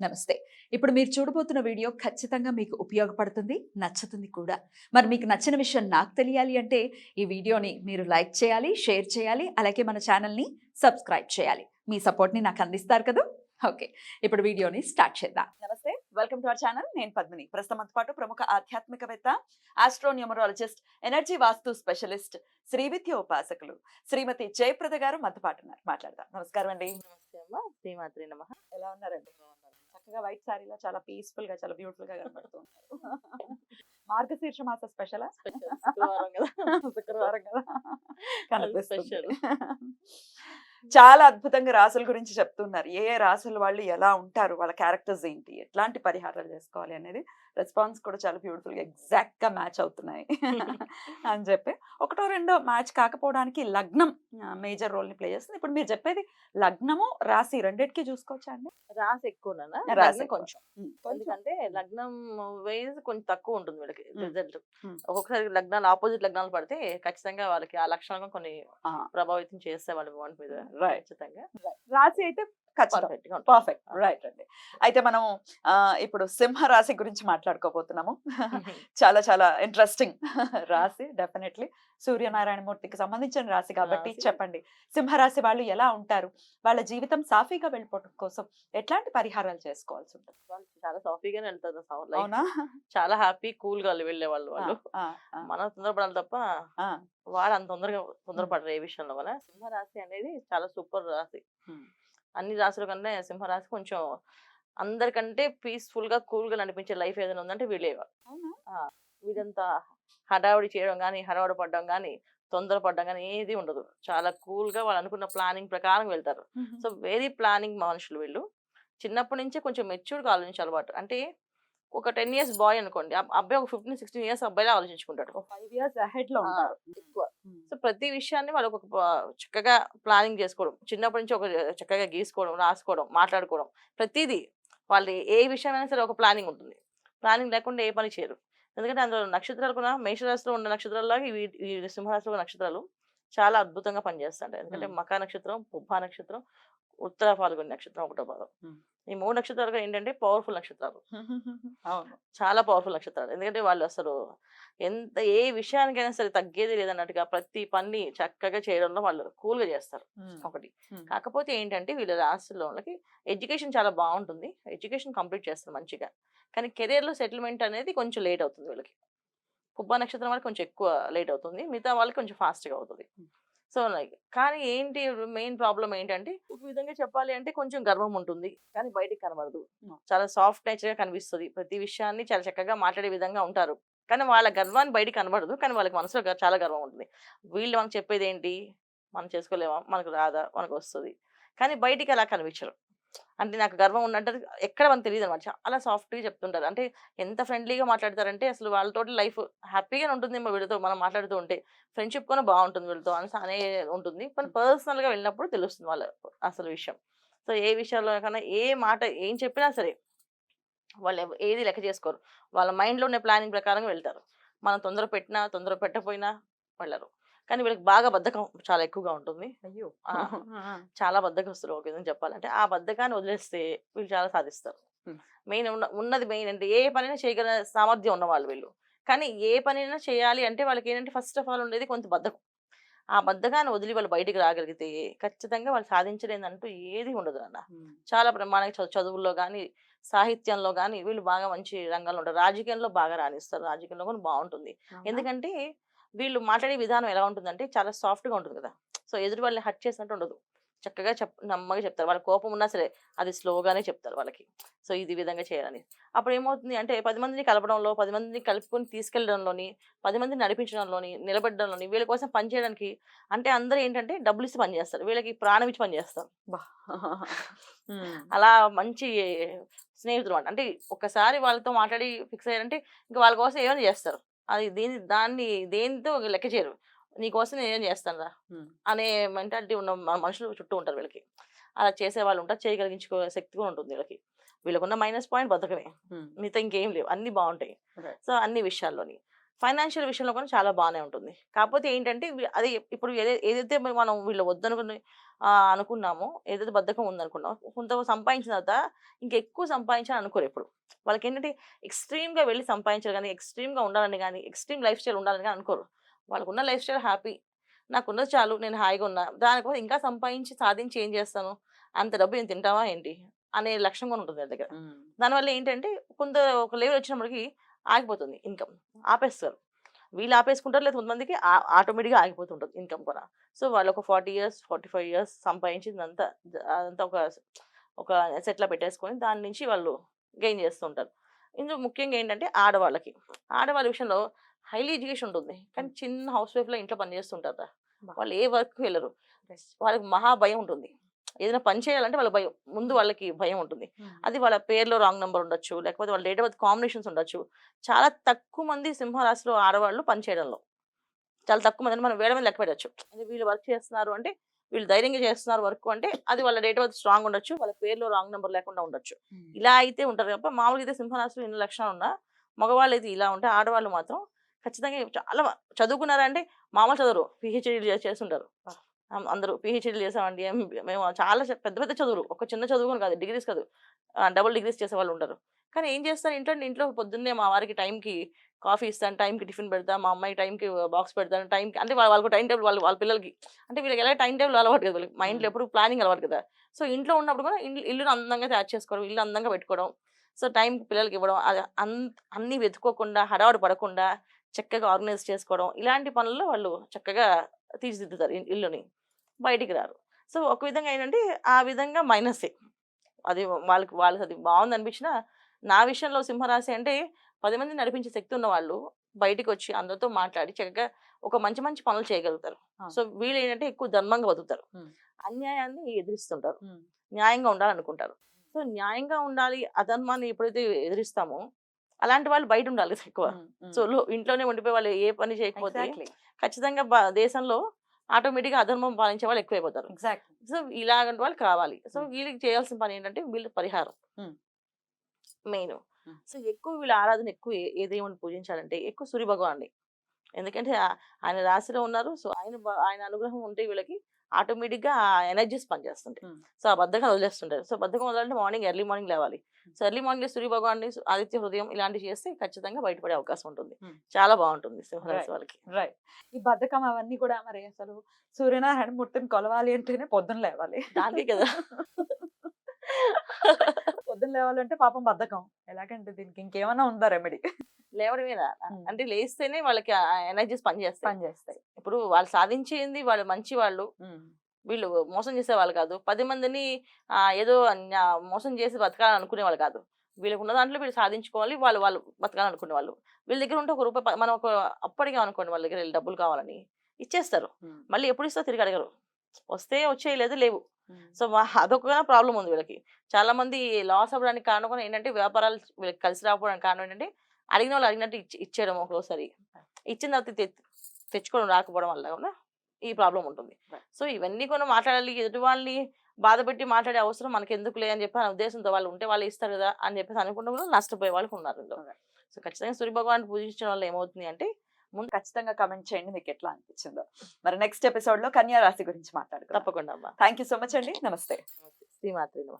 నమస్తే. ఇప్పుడు మీరు చూడబోతున్న వీడియో ఖచ్చితంగా మీకు ఉపయోగపడుతుంది నచ్చుతుంది కూడా. మరి మీకు నచ్చిన విషయం నాకు తెలియాలి అంటే ఈ వీడియోని మీరు లైక్ చేయాలి షేర్ చేయాలి అలాగే మన ఛానల్ని సబ్స్క్రైబ్ చేయాలి. మీ సపోర్ట్ని నాకు అందిస్తారు కదా? ఓకే. ఇప్పుడు వీడియోని స్టార్ట్ చేద్దాం. నమస్తే. Welcome to our channel. నేను పద్మిని. ప్రస్తుతం పాటు ప్రముఖ ఆధ్యాత్మికవేత్త astronumerologist energy vastu specialist Srividya ఉపాసకులు శ్రీమతి జయప్రద గారు మనతో పాటు ఉన్నారు. మాట్లాడదాం. నమస్కారం అండి. నమస్తే అమ్మ. శ్రీమాత్రి నమ. ఎలా ఉన్నారండి? చక్కగా వైట్ సారీలో చాలా పీస్ఫుల్గా చాలా బ్యూటిఫుల్గా కనబడుతూ ఉన్నారు మార్గశీర్ష మాస స్పెషల్. శుక్రవారం కదా. శుక్రవారం కదా. కనిపిస్తుంది. చాలా అద్భుతంగా రాసుల గురించి చెప్తున్నారు. ఏ ఏ రాసుల వాళ్ళు ఎలా ఉంటారు? వాళ్ళ క్యారెక్టర్స్ ఏంటి? ఎట్లాంటి పరిహారాలు చేసుకోవాలి అనేది రెస్పాన్స్ కూడా చాలా బ్యూటిఫుల్గా ఎగ్జాక్ట్గా మ్యాచ్ అవుతున్నాయి అని చెప్పి. ఒకటో రెండో మ్యాచ్ కాకపోవడానికి లగ్నం మేజర్ రోల్ని ప్లే చేస్తుంది. ఇప్పుడు మీరు చెప్పేది లగ్నము రాశి రెండింటికి చూసుకోవచ్చా అండి? రాసి ఎక్కువనా రాసి. కొంచెం. ఎందుకంటే లగ్నం వైజ్ కొంచెం తక్కువ ఉంటుంది వీళ్ళకి. రిజల్ట్. ఒక్కొక్కసారి లగ్నాలు ఆపోజిట్ లగ్నాలు పడితే ఖచ్చితంగా వాళ్ళకి ఆ లక్షణాలు కొన్ని ప్రభావితం చేస్తే వాళ్ళ బాండ్ మీద. ఖచ్చితంగా. రాశి అయితే పర్ఫెక్ట్. రైట్ అండి. అయితే మనం ఇప్పుడు సింహ రాశి గురించి మాట్లాడుకోబోతున్నాము. చాలా చాలా ఇంట్రెస్టింగ్ రాశి డెఫినెట్లీ. సూర్యనారాయణ మూర్తికి సంబంధించిన రాశి కాబట్టి. చెప్పండి. సింహరాశి వాళ్ళు ఎలా ఉంటారు? వాళ్ళ జీవితం సాఫీగా వెళ్ళిపోవడం కోసం ఎట్లాంటి పరిహారాలు చేసుకోవాల్సి ఉంటుంది? వాళ్ళు చాలా సాఫీగానే వెళ్తారు. అవునా? చాలా హ్యాపీ కూల్గా వెళ్ళే. వాళ్ళు వాళ్ళు మనం తొందరపడాలి తప్ప వాడు అంత తొందరగా తొందరపడరు ఏ విషయంలో కూడా సింహరాశి అనేది చాలా సూపర్ రాశి. అన్ని రాశుల కంటే సింహరాశి కొంచెం అందరికంటే పీస్ఫుల్గా కూల్గా నడిపించే లైఫ్ ఏదైనా ఉందంటే వీళ్ళే అవునా? వీళ్ళంతా హడావుడి చేయడం కానీ హడావుడి పడడం కానీ తొందరపడడం కానీ ఏది ఉండదు. చాలా కూల్గా వాళ్ళు అనుకున్న ప్లానింగ్ ప్రకారం వెళ్తారు. సో వెరీ ప్లానింగ్ మనుషులు వీళ్ళు. చిన్నప్పటి నుంచే కొంచెం మెచ్యూర్గా ఆలోచించే అలవాటు. అంటే ఒక టెన్ ఇయర్స్ బాయ్ అనుకోండి అబ్బాయి ఒక ఫిఫ్టీన్ సిక్స్టీన్ ఇయర్స్ అబ్బాయిలా ఆలోచించుకుంటాడు. ఫైవ్ ఇయర్స్ అహెడ్లో ఉంటారు ఎక్కువ. సో ప్రతి విషయాన్ని వాళ్ళు ఒక చక్కగా ప్లానింగ్ చేసుకోవడం. చిన్నప్పటి నుంచి ఒక చక్కగా గీసుకోవడం రాసుకోవడం మాట్లాడుకోవడం. ప్రతిదీ వాళ్ళు ఏ విషయమైనా సరే ఒక ప్లానింగ్ ఉంటుంది. ప్లానింగ్ లేకుండా ఏ పని చేయరు. ఎందుకంటే అందులో నక్షత్రాలు కూడా మేషరాశిలో ఉన్న నక్షత్రాల్లాగా ఇవి ఈ సింహరాశిలో నక్షత్రాలు చాలా అద్భుతంగా పనిచేస్తాయి ఎందుకంటే. మకా నక్షత్రం పుబ్బా నక్షత్రం ఉత్తర పాల్గొని నక్షత్రం ఒకటో పాదం. ఈ మూడు నక్షత్రాలు ఏంటంటే పవర్ఫుల్ నక్షత్రాలు. చాలా పవర్ఫుల్ నక్షత్రాలు. ఎందుకంటే వాళ్ళు అసలు ఎంత ఏ విషయానికైనా సరే తగ్గేది లేదన్నట్టుగా ప్రతి పని చక్కగా చేయడంలో వాళ్ళు కూల్గా చేస్తారు ఒకటి. కాకపోతే ఏంటంటే వీళ్ళ రాష్ట్రంలో వాళ్ళకి ఎడ్యుకేషన్ చాలా బాగుంటుంది. ఎడ్యుకేషన్ కంప్లీట్ చేస్తారు మంచిగా. కానీ కెరీర్లో సెటిల్మెంట్ అనేది కొంచెం లేట్ అవుతుంది వీళ్ళకి. పుబ్బా నక్షత్రం వాళ్ళకి కొంచెం ఎక్కువ లేట్ అవుతుంది. మిగతా వాళ్ళకి కొంచెం ఫాస్ట్గా అవుతుంది. సో లైక్ కానీ ఏంటి మెయిన్ ప్రాబ్లం ఏంటంటే ఒక విధంగా చెప్పాలి అంటే కొంచెం గర్వం ఉంటుంది. కానీ బయటికి కనబడదు. చాలా సాఫ్ట్ నేచర్గా కనిపిస్తుంది. ప్రతి విషయాన్ని చాలా చక్కగా మాట్లాడే విధంగా ఉంటారు. కానీ వాళ్ళ గర్వాన్ని బయటికి కనబడదు. కానీ వాళ్ళకి మనసులో చాలా గర్వం ఉంటుంది. వీళ్ళు మనకు చెప్పేది ఏంటి మనం చేసుకోలేమా? మనకు రాదా? మనకు వస్తుంది. కానీ బయటికి అలా కనిపించరు. అంటే నాకు గర్వం ఉన్నట్టు ఎక్కడ మనకు తెలియదు అనమాట చాలా సాఫ్ట్గా చెప్తుంటారు అంటే ఎంత ఫ్రెండ్లీగా మాట్లాడతారంటే అసలు వాళ్ళతో లైఫ్ హ్యాపీగానే ఉంటుంది ఏమో వీళ్ళతో మనం మాట్లాడుతూ ఉంటే. ఫ్రెండ్షిప్ కూడా బాగుంటుంది వీళ్ళతో అని అనే ఉంటుంది. కానీ పర్సనల్గా వెళ్ళినప్పుడు తెలుస్తుంది వాళ్ళ అసలు విషయం. సో ఏ విషయాల్లో కన్నా ఏ మాట ఏం చెప్పినా సరే వాళ్ళు ఏది లెక్క చేసుకోరు. వాళ్ళ మైండ్లో ఉన్న ప్లానింగ్ ప్రకారం వెళ్తారు. మనం తొందర పెట్టినా తొందర పెట్టకపోయినా వెళ్ళరు. కానీ వీళ్ళకి బాగా బద్ధకం చాలా ఎక్కువగా ఉంటుంది. అయ్యో. చాలా బద్దకస్తులు ఒక విధంగా చెప్పాలంటే. ఆ బద్ధకాన్ని వదిలేస్తే వీళ్ళు చాలా సాధిస్తారు. మెయిన్ ఉన్న ఉన్నది మెయిన్ అంటే ఏ పనైనా చేయగల సామర్థ్యం ఉన్నవాళ్ళు వీళ్ళు. కానీ ఏ పనైనా చేయాలి అంటే వాళ్ళకి ఏంటంటే ఫస్ట్ ఆఫ్ ఆల్ ఉండేది కొంత బద్ధకం. ఆ బద్ధకాన్ని వదిలి వాళ్ళు బయటికి రాగలిగితే ఖచ్చితంగా వాళ్ళు సాధించలేదంటూ ఏది ఉండదు అన్న చాలా ప్రమాణిక చదువు చదువుల్లో కానీ సాహిత్యంలో కానీ వీళ్ళు బాగా మంచి రంగంలో ఉంటారు. రాజకీయంలో బాగా రాణిస్తారు. రాజకీయంలో కూడా బాగుంటుంది? ఎందుకంటే వీళ్ళు మాట్లాడే విధానం ఎలా ఉంటుందంటే చాలా సాఫ్ట్గా ఉంటుంది కదా! సో ఎదుటి వాళ్ళని హట్ చేసినట్టు ఉండదు. చక్కగా చెప్ నమ్మగా చెప్తారు. వాళ్ళ కోపం ఉన్నా సరే అది స్లోగానే చెప్తారు వాళ్ళకి. సో ఇది విధంగా చేయాలని. అప్పుడు ఏమవుతుంది అంటే పది మందిని కలపడంలో పది మందిని కలుపుకొని తీసుకెళ్ళడంలోని పది మందిని నడిపించడంలోని నిలబెట్టడంలోని వీళ్ళ కోసం పనిచేయడానికి అంటే అందరూ ఏంటంటే డబ్బులు ఇచ్చి పనిచేస్తారు వీళ్ళకి ప్రాణం ఇచ్చి పనిచేస్తారు అలా మంచి స్నేహితులు అంట అంటే ఒకసారి వాళ్ళతో మాట్లాడి ఫిక్స్ అయ్యారంటే ఇంకా వాళ్ళ కోసం ఏమైనా చేస్తారు. అది దీని దాన్ని దేనితో లెక్క చేయరు. నీకోసం నేను ఏం చేస్తాను రా అనే మెంటాలిటీ ఉన్న మనుషులు చుట్టూ ఉంటారు వీళ్ళకి. అలా చేసే వాళ్ళు ఉంటారు చేయగలిగించుకో శక్తి కూడా ఉంటుంది వీళ్ళకి. వీళ్ళకున్న మైనస్ పాయింట్ బతకమే. మిగతా ఇంకేం లేవు. అన్ని బాగుంటాయి. సో అన్ని విషయాల్లోని. ఫైనాన్షియల్ విషయంలో కూడా చాలా బాగానే ఉంటుంది. కాకపోతే ఏంటంటే అది ఇప్పుడు ఏదై- ఏదైతే మనం వీళ్ళు వద్దనుకుని అనుకున్నామో ఏదైతే బద్ధకం ఉందనుకున్నామో కొంత సంపాదించిన తర్వాత ఇంకా ఎక్కువ సంపాదించాలని అనుకోరు ఎప్పుడు. వాళ్ళకి ఏంటంటే extreme గా వెళ్ళి సంపాదించాలి కానీ extreme గా ఉండాలని కానీ ఎక్స్ట్రీమ్ లైఫ్ స్టైల్ ఉండాలని కానీ అనుకోరు. వాళ్ళకున్న లైఫ్ స్టైల్ హ్యాపీ. నాకున్నది చాలు నేను హాయిగా ఉన్నా. దానికోసం ఇంకా సంపాదించి సాధించి ఏం చేస్తాను? అంత డబ్బు నేను తింటావా ఏంటి? అనే లక్ష్యం కూడా ఉంటుంది దగ్గర. దానివల్ల ఏంటంటే కొంత ఒక లెవెల్ వచ్చినప్పటికి ఆగిపోతుంది ఇన్కమ్. ఆపేస్తారు. వీళ్ళు ఆపేసుకుంటారు లేదా కొంతమందికి ఆటోమేటిక్గా ఆగిపోతుంటుంది ఇన్కమ్ కూడా. సో వాళ్ళు ఒక forty years forty five years సంపాదించిందంతా జ- అదంతా ఒక ఒక సెట్లో పెట్టేసుకొని దాని నుంచి వాళ్ళు గెయిన్ చేస్తుంటారు. ఇందులో ముఖ్యంగా ఏంటంటే ఆడవాళ్ళకి. ఆడవాళ్ళ విషయంలో హైలీ ఎడ్యుకేషన్ ఉంటుంది. కానీ చిన్న హౌస్ వైఫ్లో ఇంట్లో పని చేస్తుంటారు వాళ్ళు ఏ వర్క్ వెళ్ళరు. వాళ్ళకి మహా భయం ఉంటుంది. ఏదైనా పని చేయాలంటే వాళ్ళ భయం. ముందు వాళ్ళకి భయం ఉంటుంది. అది వాళ్ళ పేర్లో రాంగ్ నెంబర్ ఉండొచ్చు లేకపోతే వాళ్ళ డేట్ ఆఫ్ బర్త్ కాంబినేషన్స్ ఉండొచ్చు. చాలా తక్కువ మంది సింహరాశిలో ఆడవాళ్ళు పని చేయడంలో. చాలా తక్కువ మంది మనం వేయడమే లెక్క పెట్టచ్చు. అంటే వీళ్ళు వర్క్ చేస్తున్నారు అంటే వీళ్ళు ధైర్యంగా చేస్తున్నారు వర్క్ అంటే అది వాళ్ళ డేట్ ఆఫ్ బర్త్ స్ట్రాంగ్ ఉండొచ్చు వాళ్ళ పేర్లో రాంగ్ నెంబర్ లేకుండా ఉండొచ్చు. ఇలా అయితే ఉంటారు తప్ప మామూలుగా అయితే సింహరాశిలో ఎన్ని లక్షణాలు ఉన్నా మగవాళ్ళు అయితే ఇలా ఉంటే ఆడవాళ్ళు మాత్రం ఖచ్చితంగా చాలా చదువుకున్నారంటే మామూలు చదువురు పిహెచ్డీలు చేస్తుంటారు. అందరూ పిహెచ్డీలు చేసామండి. మేము చాలా పెద్ద పెద్ద చదువులు. ఒక చిన్న చదువు కూడా కాదు డిగ్రీస్ కాదు. డబుల్ డిగ్రీస్ చేసే వాళ్ళు ఉంటారు కానీ ఏం చేస్తారు ఇంట్లో ఇంట్లో పొద్దున్నే మా వారికి టైంకి కాఫీ ఇస్తాను టైంకి టిఫిన్ పెడతా మా అమ్మాయి టైంకి బాక్స్ పెడతాను టైంకి అంటే వాళ్ళ- వాళ్ళకు టైం టేబుల్ వాళ్ళు వాళ్ళ పిల్లలకి. అంటే వీళ్ళకి ఎలా టైం టేబుల్ అలవాటు కదా వీళ్ళకి. మైండ్లో ఎప్పుడు ప్లానింగ్ అలవాటు కదా. సో ఇంట్లో ఉన్నప్పుడు కూడా ఇల్లు ఇల్లును అందంగా తయారు చేసుకోవడం ఇల్లు అందంగా పెట్టుకోవడం. సో టైం పిల్లలకి ఇవ్వడం అది అన్ అన్నీ వెతుక్కోకుండా హడావుడి పడకుండా చక్కగా ఆర్గనైజ్ చేసుకోవడం. ఇలాంటి పనుల్లో వాళ్ళు చక్కగా తీర్చిదిద్దుతారు ఇల్లుని. బయటికి రారు. సో ఒక విధంగా ఏంటంటే ఆ విధంగా మైనసే. అది వాళ్ళకి వాళ్ళకి అది బాగుంది అనిపించినా నా విషయంలో సింహరాశి అంటే పది మంది నడిపించే శక్తి ఉన్న వాళ్ళు బయటికి వచ్చి అందరితో మాట్లాడి చక్కగా ఒక మంచి మంచి పనులు చేయగలుగుతారు. సో వీళ్ళు ఏంటంటే ఎక్కువ ధర్మంగా బతుకుతారు. అన్యాయాన్ని ఎదిరిస్తుంటారు. న్యాయంగా ఉండాలనుకుంటారు. సో న్యాయంగా ఉండాలి అధర్మాన్ని ఎప్పుడైతే ఎదిరిస్తామో అలాంటి వాళ్ళు బయట ఉండాలి ఎక్కువ. సో ఇంట్లోనే ఉండిపోయి వాళ్ళు ఏ పని చేయకపోతే ఖచ్చితంగా దేశంలో ఆటోమేటిక్గా అధర్మం పాలించే వాళ్ళు ఎక్కువైపోతారు. సో ఇలాంటి వాళ్ళు కావాలి. సో. వీళ్ళకి చేయాల్సిన పని ఏంటంటే వీళ్ళు పరిహారం. మెయిన్. సో ఎక్కువ వీళ్ళ ఆరాధన ఎక్కువ ఏ- దేవుని పూజించాలంటే ఎక్కువ సూర్య భగవాన్ని ఎందుకంటే ఆయన రాశిలో ఉన్నారు. సో ఆయన ఆయన అనుగ్రహం ఉంటే వీళ్ళకి ఆటోమేటిక్గా ఎనర్జీస్ పనిచేస్తుంటాయి. సో ఆ బద్ధకం వదిలేస్తుంటారు. సో బద్ధకం వదలంటే మార్నింగ్ ఎర్లీ మార్నింగ్ లేవాలి. సో ఎర్లీ మార్నింగ్ సూర్య భగవాన్ని ఆదిత్య హృదయం ఇలాంటివి చేస్తే ఖచ్చితంగా బయటపడే అవకాశం ఉంటుంది. చాలా బాగుంటుంది సింహరాశి. వాళ్ళకి. రైట్. ఈ బద్ధకం అవన్నీ కూడా మరి అసలు సూర్యనారాయణ మూర్తిని కొలవాలి అంటేనే పొద్దున లేవాలి. దానికే కదా. పొద్దున లేవాలంటే పాపం బద్ధకం. ఎలాగంటే దీనికి ఇంకేమైనా ఉందా రెమెడీ లేవడమేనా. అంటే లేస్తేనే వాళ్ళకి ఎనర్జీస్ పనిచేస్తాయి. పని చేస్తాయి ఇప్పుడు వాళ్ళు సాధించేది వాళ్ళు మంచి వాళ్ళు. వీళ్ళు మోసం చేసే వాళ్ళు కాదు. పది మందిని ఏదో మోసం చేసి బతకాలని అనుకునే వాళ్ళు కాదు. వీళ్ళకి ఉన్న దాంట్లో వీళ్ళు సాధించుకోవాలి. వాళ్ళు వాళ్ళు బతకాలనుకునే వాళ్ళు. వీళ్ళ దగ్గర ఉంటే ఒక రూపాయి మనం ఒక అప్పటిగా అనుకోండి వాళ్ళ దగ్గర వీళ్ళు డబ్బులు కావాలని. ఇచ్చేస్తారు. మళ్ళీ ఎప్పుడు ఇస్తా తిరిగి అడగరు. వస్తే వచ్చే లేదు లేవు. సో అదొక ప్రాబ్లం ఉంది వీళ్ళకి. చాలా మంది లాస్ అవ్వడానికి కారణం కూడా ఏంటంటే వ్యాపారాలు వీళ్ళకి కలిసి రాకపోవడానికి కారణం ఏంటంటే అడిగిన వాళ్ళు అడిగినట్టు ఇచ్చి ఇచ్చేయడం ఒక్కోసారి ఇచ్చిన తర్వాత తె- తెచ్చుకోవడం రాకపోవడం వల్ల కూడా ఈ ప్రాబ్లం ఉంటుంది. సో ఇవన్నీ కూడా మాట్లాడాలి ఎదుటి వాళ్ళని బాధ పెట్టి మాట్లాడే అవసరం మనకి ఎందుకులే అని చెప్పి ఆ ఉద్దేశంతో వాళ్ళు ఉంటే వాళ్ళు ఇస్తారు కదా అని చెప్పేసి అనుకుంటే కూడా నష్టపోయే వాళ్ళకి ఉన్నారు. సో ఖచ్చితంగా సూర్య భగవాన్ పూజించడం వల్ల ఏమవుతుంది అంటే ఖచ్చితంగా కమెంట్ చేయండి మీకు ఎట్లా అనిపించిందో. మరి నెక్స్ట్ ఎపిసోడ్లో కన్యా రాశి గురించి మాట్లాడుకుందాం. తప్పకుండా అమ్మా. థ్యాంక్ యూ సో మచ్ అండి. నమస్తే. శ్రీమాత్రి నమః.